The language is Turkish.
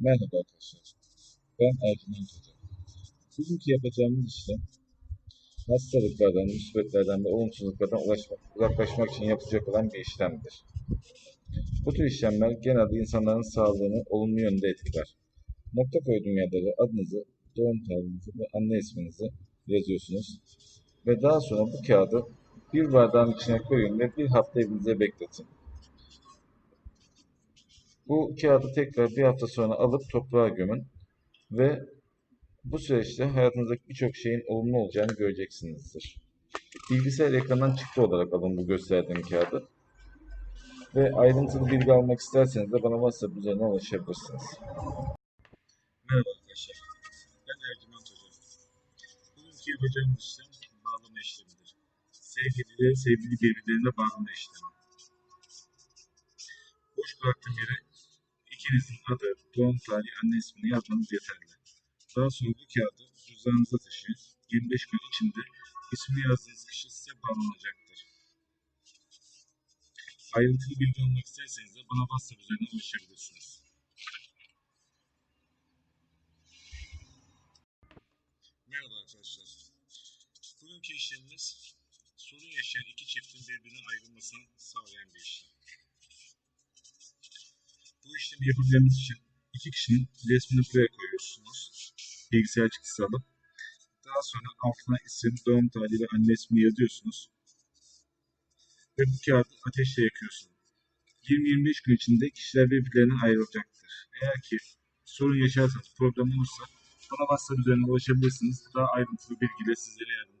Merhaba arkadaşlar. Ben Ercüment Hoca. Bugünkü yapacağımız işlem hastalıklardan, müsbetlerden ve olumsuzluklardan ulaşmak, uzaklaşmak için yapılacak olan bir işlemdir. Bu tür işlemler genelde insanların sağlığını olumlu yönde etkiler. Nokta koyduğum yerlere adınızı, doğum tarihinizi ve anne isminizi yazıyorsunuz. Ve daha sonra bu kağıdı bir bardağın içine koyun ve bir hafta evinize bekletin. Bu kağıdı tekrar bir hafta sonra alıp toprağa gömün ve bu süreçte hayatınızdaki birçok şeyin olumlu olacağını göreceksinizdir. Bilgisayar ekranından çıktı olarak alın bu gösterdiğim kağıdı. Ve ayrıntılı bilgi almak isterseniz de bana WhatsApp üzerinden ulaşabilirsiniz. Merhaba arkadaşlar. Ben Ercüment Hoca. Bugünkü yapacağımız işlem bağlama işlemidir. Sevgilileri sevgili birbirlerine bağlama işlemi. Boş bıraktığım yere ikinizin adı, doğum tarihi, anne ismini yazmanız yeterli. Daha sonra bu kağıdı cüzdanınıza taşıyın. 25 gün içinde ismini yazdığınız kişi size bağlanacaktır. Ayrıntılı bilgi almak isterseniz de bana WhatsApp üzerinden ulaşabilirsiniz. Merhaba arkadaşlar. Bugünkü işlemimiz sorun yaşayan iki çiftin birbirinden ayrılmasını sağlayan bir işlem. Bu işlemi yapabilmemiz için iki kişinin resmini buraya koyuyorsunuz. Bilgisayar çıktısı alıp. Daha sonra altına isim, doğum tarihi ve anne ismini yazıyorsunuz. Ve bu kağıdı ateşle yakıyorsunuz. 20-25 gün içinde kişiler birbirlerinden ayrılacaktır. Eğer ki sorun yaşarsanız, problem olursa bana WhatsApp üzerinden ulaşabilirsiniz. Daha ayrıntılı bilgiyle sizlere yardım